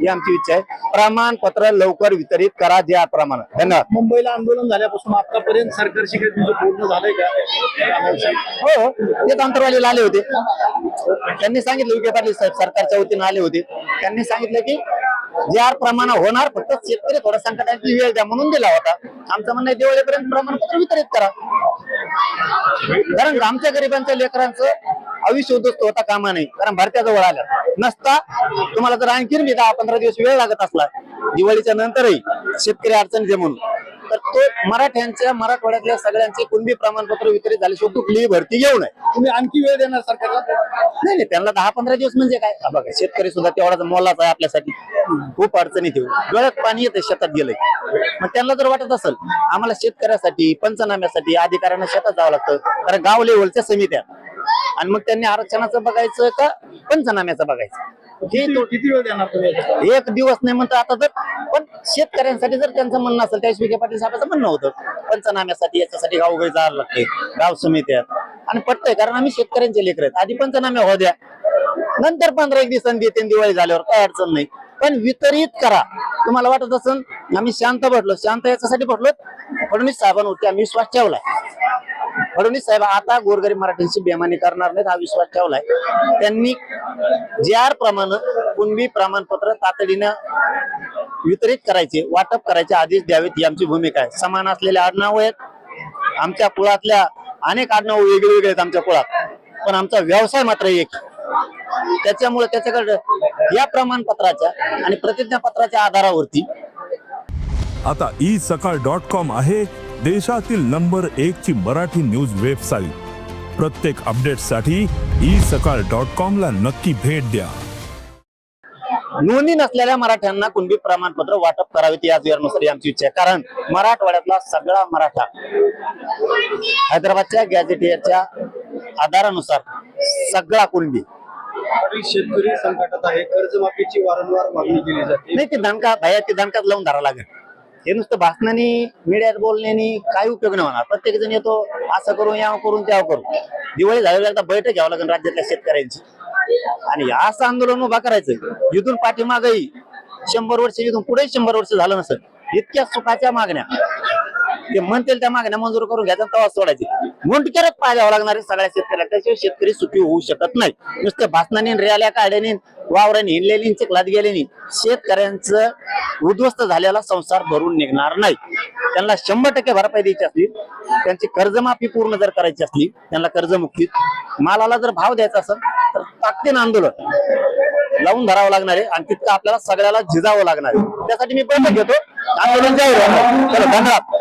ही आमची इच्छा आहे. प्रमाणपत्र लवकर वितरित करा ज्या प्रमाणात धन्यवाद. मुंबईला आंदोलन झाल्यापासून आतापर्यंत सरकारशी काही तुझं बोलणं झालंय का? हो तेच अंतरवालीला आले होते. त्यांनी सांगितलं विखे पाटील साहेब सरकारच्या वतीनं आले होते. त्यांनी सांगितलं की ज्या प्रमाण होणार फक्त शेतकरी थोडा संकटाची वेळ द्या म्हणून दिला होता. आमचं म्हणणं आहे दिवाळीपर्यंत प्रमाणपत्र वितरित करा. कारण आमच्या गरिबांच्या लेकरांचं उद्ध्वस्त होता कामा नाही कारण भारताजवळ आल्या. नसता तुम्हाला जर आणखीन बी दहा पंधरा दिवस वेळ लागत असला दिवाळीच्या नंतरही शेतकरी अडचणीचे म्हणून तर तो मराठ्यांच्या मराठवाड्यातल्या सगळ्यांचे कुणबी प्रमाणपत्र वितरित झाले शेवटी कुठलीही भरती घेऊ नये. तुम्ही आणखी वेळ देणार सरकारला? नाही नाही त्यांना दहा पंधरा दिवस म्हणजे काय? बघा शेतकरी सुद्धा तेवढाच मोलाचा आहे आपल्यासाठी. खूप अडचणीत येऊ. डोळ्यात पाणी येते शेतात गेलंय. मग त्यांना जर वाटत असेल आम्हाला शेतकऱ्यासाठी पंचनाम्यासाठी अधिकाऱ्यांना शेतात जावं लागतं. कारण गाव लेवलच्या समित्या. आणि मग त्यांनी आरक्षणाचं बघायचं का? पंचनाम्याचं बघायचं. किती वेळ देणार तुम्ही? एक दिवस नाही म्हणतो आता जर पण शेतकऱ्यांसाठी जर त्यांचं म्हणणं असेल त्यावेळेस विखे पाटील साहेबांचं म्हणणं होतं पंचनाम्यासाठी याच्यासाठी गावोगावी जायला लागते गाव समित्या. आणि पटतंय कारण आम्ही शेतकऱ्यांचे लेकर आहेत. आधी पंचनामे हो द्या. नंतर पंधरा एक दिवसांनी देते दिवाळी झाल्यावर काय अडचण नाही. पण वितरित करा. तुम्हाला वाटत असेल आम्ही शांत भटलो शांत याच्यासाठी भटलो फडणवीस साहेबांवरती आम्ही विश्वास ठेवलाय. फडणवीस साहेब आता गोरगरीब मराठ्यांची बेमानी करणार नाहीत हा विश्वास ठेवलाय. त्यांनी ज्या प्रमाणे कुणबी प्रमाणपत्र तातडीनं वितरित करायचे वाटप करायचे आदेश द्यावेत ही आमची भूमिका आहे. समान असलेले आडनाव आहेत. आमच्या कुळातल्या अनेक आडनाव वेगळे वेगळे आहेत आमच्या कुळात. पण आमचा व्यवसाय मात्र एक. त्याच्यामुळे त्याच्याकडे या प्रमाणपत्राच्या आणि प्रतिज्ञापत्राच्या आधारावरती आता ई सकाळ डॉट कॉम आहे. देशातील नंबर एक ची मराठी न्यूज वेबसाईट. प्रत्येक अपडेटसाठी ई सकाळ डॉट कॉम ला नक्की भेट द्या. नोंदणी नसलेल्या मराठ्यांना कुणबी प्रमाणपत्र वाटप करावेत याच वेळेनुसार ही आमची इच्छा आहे. कारण मराठवाड्यातला सगळा मराठा हैदराबादच्या गॅझेटियरच्या आधारानुसार सगळा कुणबी. शेतकरी संकटात आहे. कर्जमाफीची वारंवार मागणी केली जाते. नाही ते दणका भया ते दणकाच लावून धरा लागेल. हे नुसतं भाषणाने मीडियात बोलण्याने काय उपयोग नाही होणार. प्रत्येक जण येतो असं करू या करून त्या करू दिवाळी झाल्यावर एकदा बैठक घ्यावं लागेल राज्यातल्या शेतकऱ्यांची. आणि असं आंदोलन उभा करायचं. इथून पाठीमागही शंभर वर्ष इथून पुढे शंभर वर्ष झालं नसत इतक्या सुखाच्या मागण्या. ते म्हणतील त्या मागण्या मंजूर करून घ्यायचा तेव्हा सोडायचे. मुंडकेरच पाय द्यावं लागणार सगळ्या शेतकऱ्याला. त्याशिवाय शेतकरी सुखी होऊ शकत नाही. नुसतं भाषणाने रॅल्या काढल्याने वावराने हिनलेली चिखलात गेल्याने शेतकऱ्यांचं उद्ध्वस्त झालेला संसार भरून निघणार नाही. त्यांना शंभर टक्के भरपाई द्यायची असली त्यांची कर्जमाफी पूर्ण जर करायची असली त्यांना कर्जमुक्ती मालाला जर भाव द्यायचा असेल तर ताकदीनं आंदोलन लावून धरावं लागणार आहे आणि तितकं आपल्याला सगळ्याला झिजावं लागणार आहे. त्यासाठी मी बैठक घेतो. आंदोलन जाहीर होणार. चला धन्यवाद